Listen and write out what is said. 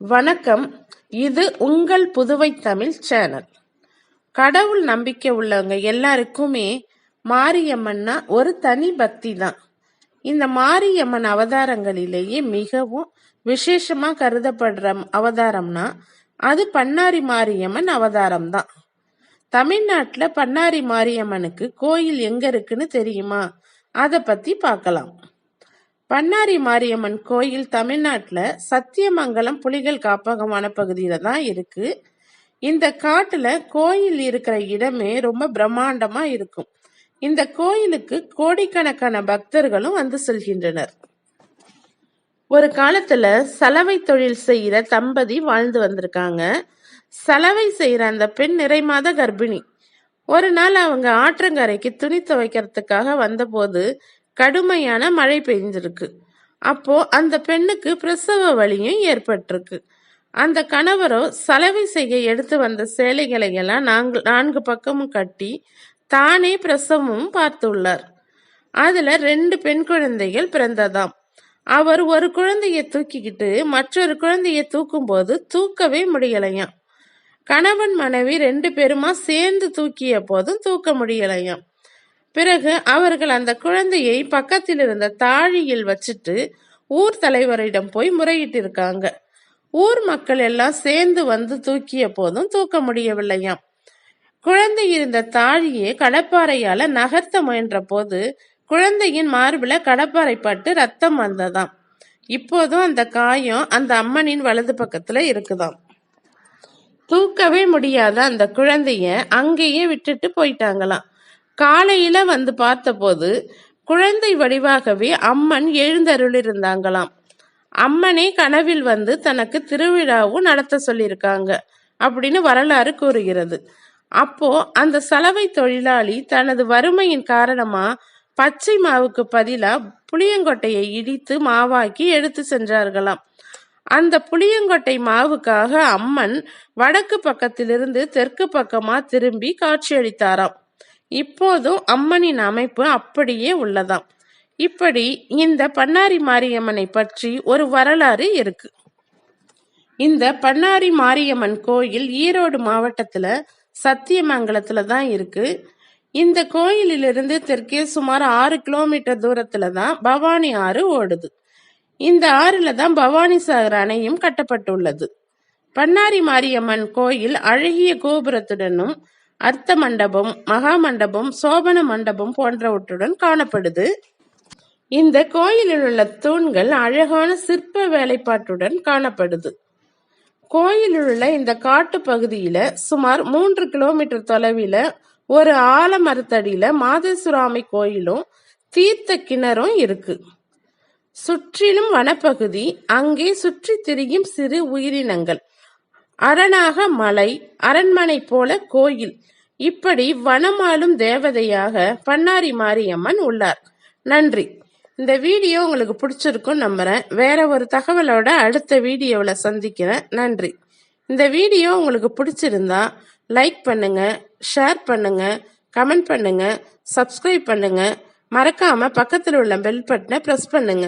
வணக்கம். இது உங்கள் புதுவை தமிழ் சேனல். கடவுள் நம்பிக்கை உள்ளவங்க எல்லாருக்குமே மாரியம்மன்னா ஒரு தனி பக்தி தான். இந்த மாரியம்மன் அவதாரங்களிலேயே மிகவும் விசேஷமா கருதப்படுற அவதாரம்னா அது பண்ணாரி மாரியம்மன் அவதாரம் தான். தமிழ்நாட்டில் பண்ணாரி மாரியம்மனுக்கு கோயில் எங்க இருக்குன்னு தெரியுமா? அதை பத்தி பார்க்கலாம். பண்ணாரி மாரியம்மன் கோயில் தமிழ்நாட்டில் சத்தியமங்கலம் புலிகள் காப்பகமான பகுதியில் தான் இருக்கு. இந்த காட்டில் கோயில் இருக்கிற இடமே ரொம்ப பிரம்மாண்டமா இருக்கும். இந்த கோயிலுக்கு கோடிக்கணக்கான பக்தர்களும் வந்து செல்கின்றனர். ஒரு காலத்துல சலவை தொழில் செய்கிற தம்பதி வாழ்ந்து வந்திருக்காங்க. சலவை செய்கிற அந்த பெண் நிறைமாத கர்ப்பிணி. ஒரு நாள் அவங்க ஆற்றங்கரைக்கு துணி துவைக்கிறதுக்காக வந்தபோது கடுமையான மழை பெய்ஞ்சிருக்கு அப்போ அந்த பெண்ணுக்கு பிரசவ வலியும் ஏற்பட்டிருக்கு. அந்த கணவரோ சலவை செய்ய எடுத்து வந்த சேலைகளை எல்லாம் நான்கு நான்கு பக்கமும் கட்டி தானே பிரசவமும் பார்த்துள்ளார். அதுல ரெண்டு பெண் குழந்தைகள் பிறந்ததாம். அவர் ஒரு குழந்தைய தூக்கிக்கிட்டு மற்றொரு குழந்தைய தூக்கும் போது தூக்கவே முடியலையாம். கணவன் மனைவி ரெண்டு பேருமா சேர்ந்து தூக்கிய போதும் தூக்க முடியலையாம். பிறகு அவர்கள் அந்த குழந்தையை பக்கத்தில் இருந்த தாழியில் வச்சுட்டு ஊர் தலைவரிடம் போய் முறையிட்டிருக்காங்க. ஊர் மக்கள் எல்லாம் சேர்ந்து வந்து தூக்கிய போதும் தூக்க முடியவில்லையாம். குழந்தை இருந்த தாழியை கடப்பாறையால நகர்த்த முயன்ற போது குழந்தையின் மார்பில கடப்பாறை பட்டு ரத்தம் வந்ததாம். இப்போதும் அந்த காயம் அந்த அம்மனின் வலது பக்கத்துல இருக்குதாம். தூக்கவே முடியாத அந்த குழந்தைய அங்கேயே விட்டுட்டு போயிட்டாங்களாம். காலையில வந்து பார்த்தபோது குழந்தை வடிவாகவே அம்மன் எழுந்தருளிருந்தாங்களாம். அம்மனே கனவில் வந்து தனக்கு திருவிழாவும் நடத்த சொல்லியிருக்காங்க அப்படின்னு வரலாறு கூறுகிறது. அப்போ அந்த சலவை தொழிலாளி தனது வறுமையின் காரணமா பச்சை மாவுக்கு பதிலா புளியங்கொட்டையை இடித்து மாவாக்கி எடுத்து சென்றார்களாம். அந்த புளியங்கொட்டை மாவுக்காக அம்மன் வடக்கு பக்கத்திலிருந்து தெற்கு பக்கமா திரும்பி காட்சியளித்தாராம். இப்போதும் அம்மனின் அமைப்பு அப்படியே உள்ளதாம். இப்படி இந்த பண்ணாரி மாரியம்மனை பற்றி ஒரு வரலாறு இருக்கு. இந்த பண்ணாரி மாரியம்மன் கோயில் ஈரோடு மாவட்டத்துல சத்தியமங்கலத்துல தான் இருக்கு. இந்த கோயிலிலிருந்து தெற்கே சுமார் ஆறு கிலோமீட்டர் தூரத்துல தான் பவானி ஆறு ஓடுது. இந்த ஆறுல தான் பவானி சாகர் அணையும் கட்டப்பட்டுள்ளது. பண்ணாரி மாரியம்மன் கோயில் அழகிய கோபுரத்துடனும் அர்த்த மண்டபம் மகா மண்டபம் சோபன மண்டபம் போன்றவற்றுடன் காணப்படுது. இந்த கோயிலில் உள்ள தூண்கள் அழகான சிற்ப வேலைப்பாட்டுடன் காணப்படுது. கோயிலில் உள்ள இந்த காட்டு பகுதியில சுமார் மூன்று கிலோமீட்டர் தொலைவில் ஒரு ஆலமரத்தடியில மாதேஸ்வராமி கோயிலும் தீர்த்த கிணறும் இருக்கு. சுற்றிலும் வனப்பகுதி அங்கே சுற்றி திரியும் சிறு உயிரினங்கள். அரணாக மலை அரண்மனை போல கோயில். இப்படி வனமாலும் தேவதையாக பண்ணாரி மாரியம்மன் உள்ளார். நன்றி. இந்த வீடியோ உங்களுக்கு பிடிச்சிருக்கும் நம்புகிறேன் வேற ஒரு தகவலோட அடுத்த வீடியோவில் சந்திக்கிறேன். நன்றி. இந்த வீடியோ உங்களுக்கு பிடிச்சிருந்தா லைக் பண்ணுங்க ஷேர் பண்ணுங்க கமெண்ட் பண்ணுங்க சப்ஸ்கிரைப் பண்ணுங்க. மறக்காம பக்கத்தில் உள்ள பெல் பட்டனை ப்ரெஸ் பண்ணுங்க.